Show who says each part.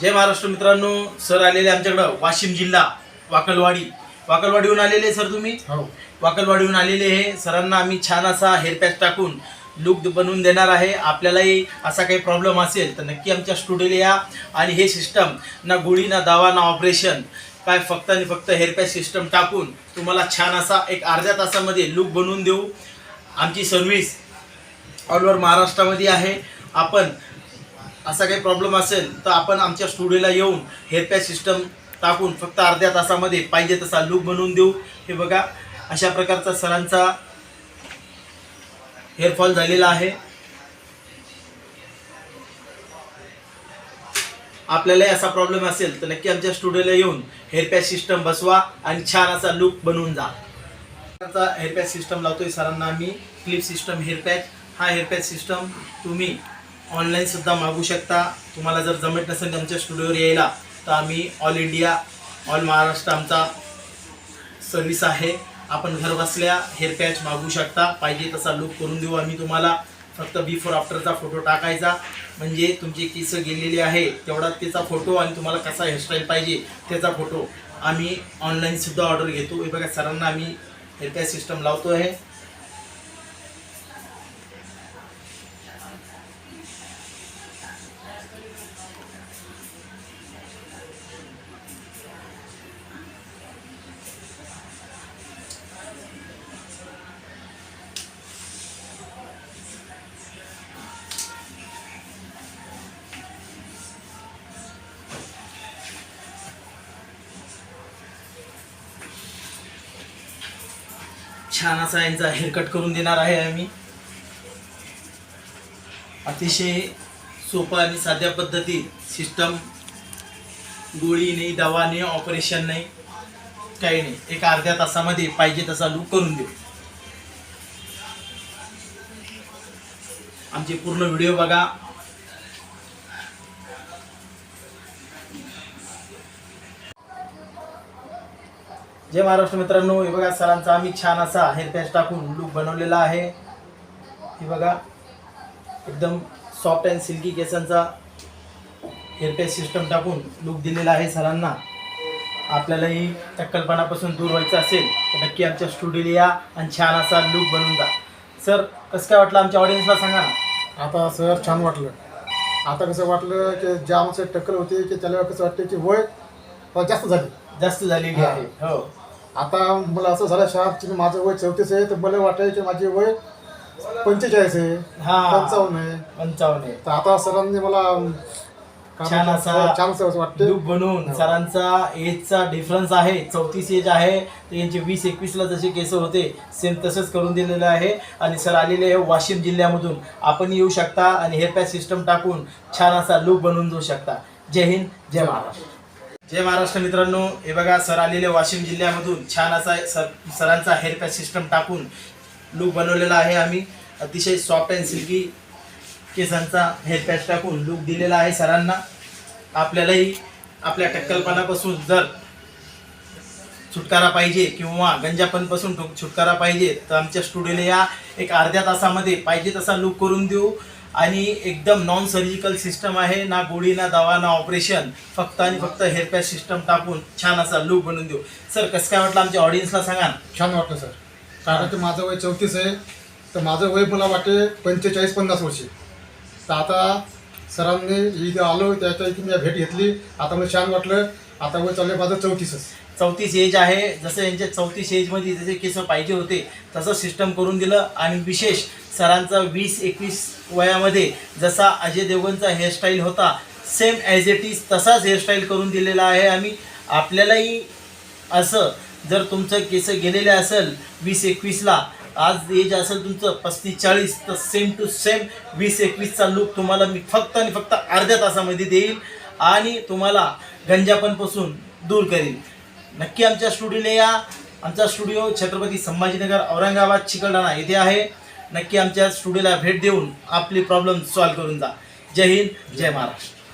Speaker 1: जय महाराष्ट्र मित्रांनो. सर आलेले आमच्याकडं वाशिम जिल्हा वाकलवाडी. वाकलवाडीहून आलेले सर तुम्ही?
Speaker 2: हो.
Speaker 1: वाकलवाडीहून आलेले हे. सरांना आम्ही छान असा हेअर पॅच टाकून लुक बनवून देणार आहे. आपल्यालाही असा काही प्रॉब्लेम असेल तर नक्की आमच्या स्टुडिओला या. आणि हे सिस्टम ना गोळी ना दावा ना ऑपरेशन काय फक्त आणि फक्त हेअर पॅच सिस्टम टाकून तुम्हाला छान असा एक अर्ध्या तासामध्ये लुक बनवून देऊ. आमची सर्व्हिस ऑल ओव्हर महाराष्ट्रामध्ये आहे. आपण असा काही प्रॉब्लेम असेल तर आपण आमच्या स्टुडिओला येऊन हेअरपॅक सिस्टम टाकून फक्त अर्ध्या तासामध्ये पाहिजे तसा लुक बनवून देऊ. हे बघा अशा प्रकारचा सरांचा हेअरफॉल झालेला आहे. आपल्यालाही असा प्रॉब्लेम असेल तर नक्की आमच्या स्टुडिओला येऊन हेअरपॅक सिस्टम बसवा आणि छान असा लूक बनवून जा. हेअरपॅक हेअर सिस्टम लावतोय सरांना आम्ही. क्लिप सिस्टम हेअरपॅक हा हेअरपॅक सिस्टम तुम्ही ऑनलाईन सुद्धा मागू शकता. तुम्हाला जर जमत नसेल आमच्या स्टुडिओवर यायला तर आम्ही ऑल इंडिया ऑल महाराष्ट्र आमचा सर्विस आहे. आपण घरबसल्या हेअर पॅच मागू शकता. पाहिजे तसा लुक करून देऊ आम्ही तुम्हाला. फक्त बिफोर आफ्टरचा फोटो टाकायचा. म्हणजे तुमचे केस गेलेले आहे तेवढा त्याचा फोटो आणि तुम्हाला कसा हेअरस्टाईल पाहिजे त्याचा फोटो आम्ही ऑनलाईनसुद्धा ऑर्डर घेतो. हे बघा सरांना आम्ही हेअर पॅच सिस्टम लावतो आहे छान असा यांचा हेअरकट करून देणार आहे आम्ही. अतिशय सोपं आणि साध्या पद्धतीत सिस्टम गोळी नाही दवा नाही ऑपरेशन नाही काही नाही. एक अर्ध्या तासामध्ये पाहिजे तसा लूक करून देऊ. आमचे पूर्ण व्हिडिओ बघा. जय महाराष्ट्र मित्रांनो. हे बघा सरांचा आम्ही छान असा हेअर पॅच टाकून लुक बनवलेला आहे. हे बघा एकदम सॉफ्ट अँड सिल्की केसांचा हेअर पॅच सिस्टम टाकून लुक दिलेला आहे सरांना. आपल्यालाही टक्कलपणापासून दूर व्हायचं असेल तर नक्की आमच्या स्टुडिओला या आणि छान असा लुक बनवून जा. सर कसं काय वाटलं आमच्या ऑडियन्सला सांगा ना.
Speaker 2: आता सर छान वाटलं. आता कसं वाटलं की ज्या आमचं टक्कल होते की त्याला कसं वाटतं की वय जास्त झाली.
Speaker 1: जास्त झालेली आहे. हो.
Speaker 2: आता मला असं झालं शार्प की माझं वय चौतीस आहे तर मला वाटाय की माझे वय पंचेचाळीस आहे
Speaker 1: हा.
Speaker 2: पंचावन्न आहे.
Speaker 1: पंचावन्न आहे.
Speaker 2: तर आता सरांनी मला काय
Speaker 1: छान
Speaker 2: म्हणतात,
Speaker 1: असा
Speaker 2: छान असं वाटते
Speaker 1: बनवून सरांचा एजचा डिफरन्स आहे चौतीस एज आहे तर यांचे वीस एकवीसला जसे केस होते सेम तसंच करून दिलेलं आहे. आणि सर आलेले आहे वाशिम जिल्ह्यामधून. आपण येऊ शकता आणि हेअर पॅच सिस्टम टाकून छान असा लुक बनवून जाऊ शकता. जय हिंद जय महाराष्ट्र. जय महाराष्ट्र मित्रांनो. हे बघा सर आलेले वाशिम जिल्ह्यामधून छान असा सर सरांचा हेअर पॅच सिस्टम टाकून लुक बनवलेला आहे आम्ही. अतिशय सॉफ्ट अँड सिल्की केसांचा हेअर पॅच टाकून लुक दिलेला आहे सरांना. आपल्यालाही आपल्या टक्कलपणापासून जर छुटकारा पाहिजे किंवा गंजापणपासून छुटकारा पाहिजे तर आमच्या स्टुडिओला या एक अर्ध्या तासामध्ये पाहिजे तसा लुक करून देऊ. आणि एकदम नॉन सर्जिकल सिस्टम आहे ना गोळी ना दवा ना ऑपरेशन फक्त आणि फक्त हेअर पॅच सिस्टम टाकून छान असा लुक बनवून देऊ. सर कसं काय वाटलं आमच्या ऑडियन्सला सांगा.
Speaker 2: छान वाटलं सर कारण की माझं वय चौतीस आहे. तर माझं वय मला वाटते पंचेचाळीस पन्नास वर्षे. तर आता सरांनी इथे आलो त्याच्या इथे मी भेट घेतली. आता मला छान वाटलं. आता वय चाललंय माझं चौतीसच.
Speaker 1: चौतीस एज आहे. जसं यांच्या चौतीस एजमध्ये जसे केस पाहिजे होते तसं सिस्टम करून दिलं. आणि विशेष सरांचा वीस एकवीस वयामध्ये जसा अजय देवगणचा हेअरस्टाईल होता सेम ॲज इट इज तसाच हेअरस्टाईल करून दिलेला आहे आम्ही आपल्यालाही असं जर तुमचं केस गेलेले असेल वीस एकवीसला आज एज असेल तुमचं पस्तीस चाळीस तर सेम टू सेम वीस एकवीसचा लुक तुम्हाला मी फक्त आणि फक्त अर्ध्या तासामध्ये देईल आणि तुम्हाला गंजापणपासून दूर करेल नक्की आमच्या स्टुडिओला या. आमचा स्टुडिओ छत्रपती संभाजीनगर औरंगाबाद चिकलडाणा येथे आहे. नक्की आमच्या स्टुडिओला भेट देऊन आपली प्रॉब्लेम सॉल्व्ह करून जा. जय हिंद जय महाराष्ट्र.